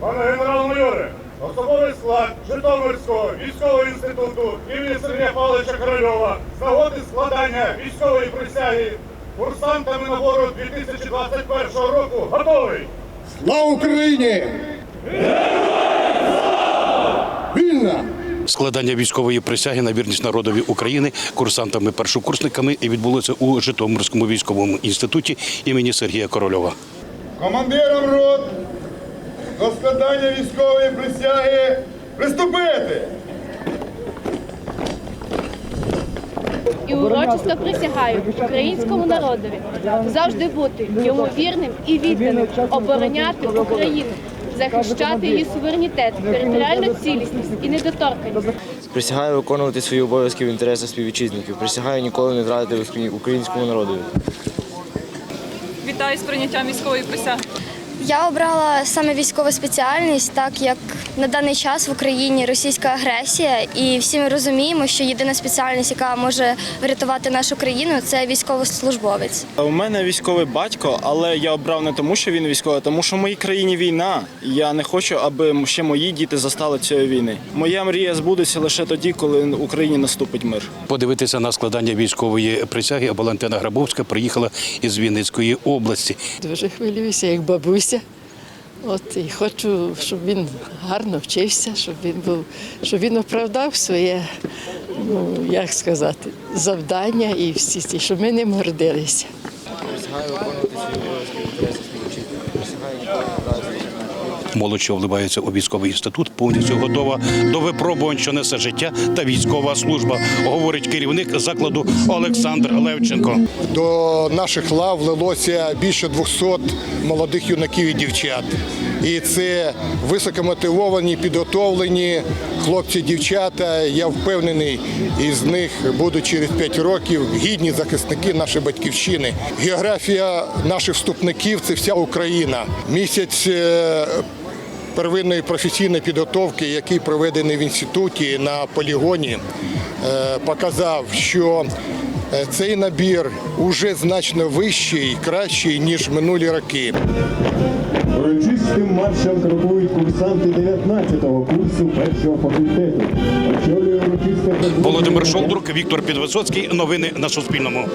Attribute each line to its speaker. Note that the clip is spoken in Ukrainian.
Speaker 1: Пане генерал-майоре, особовий склад Житомирського військового інституту імені Сергія Павловича Корольова з нагоди складання військової присяги курсантами набору 2021 року. Готовий.
Speaker 2: Слава Україні!
Speaker 3: Складання військової присяги на вірність народові України курсантами-першокурсниками відбулося у Житомирському військовому інституті імені Сергія Корольова.
Speaker 2: Командирам рот до складання військової присяги приступити!
Speaker 4: Урочисто присягаю українському народові завжди бути йому вірним і відданим, обороняти Україну, захищати її суверенітет, територіальну цілісність і недоторканність.
Speaker 5: Присягаю виконувати свої обов'язки в інтересах співвітчизників. Присягаю ніколи не зрадити українському народу.
Speaker 6: Вітаю з прийняттям військової присяги.
Speaker 7: Я обрала саме військову спеціальність, так як на даний час в Україні російська агресія, і всі ми розуміємо, що єдина спеціальність, яка може врятувати нашу країну, це військовослужбовець.
Speaker 8: У мене військовий батько, але я обрав не тому, що він військовий, а тому що в моїй країні війна. Я не хочу, аби ще мої діти застали цієї війни. Моя мрія збудеться лише тоді, коли в Україні наступить мир.
Speaker 3: Подивитися на складання військової присяги Валентина Грабовська приїхала із Вінницької області.
Speaker 9: Дуже хвилююся, як бабуся. От і хочу, щоб він гарно вчився, щоб він був, щоб він оправдав своє, ну як сказати, завдання і всі ці, щоб ми ним гордилися.
Speaker 5: Присягаю виконувати. Присягаю не
Speaker 3: Молодь, що вливається у військовий інститут, повністю готова до випробувань, що несе життя та військова служба, говорить керівник закладу Олександр Левченко.
Speaker 2: До наших лав влилося більше 200 молодих юнаків і дівчат. І це високомотивовані, підготовлені хлопці, дівчата. Я впевнений, із них будуть через 5 років гідні захисники нашої батьківщини. Географія наших вступників це вся Україна. Місяць е, первинної професійної підготовки, який проведений в інституті на полігоні, е, показав, що е, цей набір уже значно вищий, кращий ніж минулі роки.
Speaker 10: Урочистим маршем крокують курсанти 19-го курсу першого факультету. Очолює урочисте
Speaker 3: Володимир Шолдрук, Віктор Підвисоцький. Новини на Суспільному.